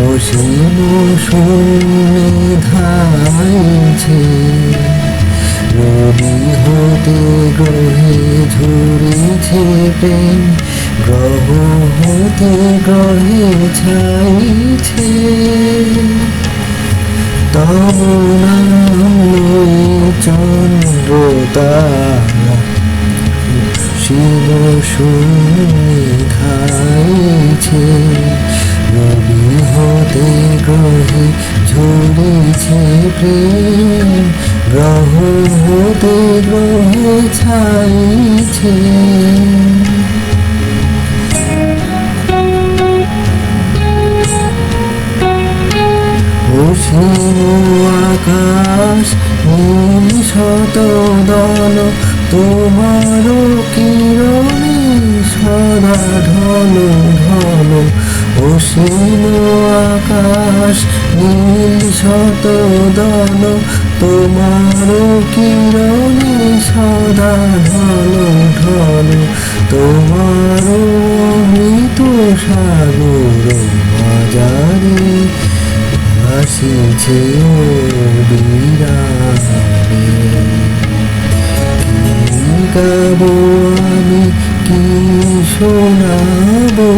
বসিব সন্নিধানছে রবি হতে গ্রহে ঝুড়েছে প্রেম, গ্রহ হতে গ্রহে ছাইছে তব চন্দ্রতা শিব শূন্য ঝরেছে প্রেম গ্রহ হতে গ্রহে ছাইছে আকাশ শত দল তোমার কিরণে সদা ঢল ঢল অসীম আকাশ নীল শত দল তোমার কিরণে সদা ঢল ঢল তোমার মৃত সাগর মাজারে আসিছে ও বিরানে গাবো আমি, কি শোনাবো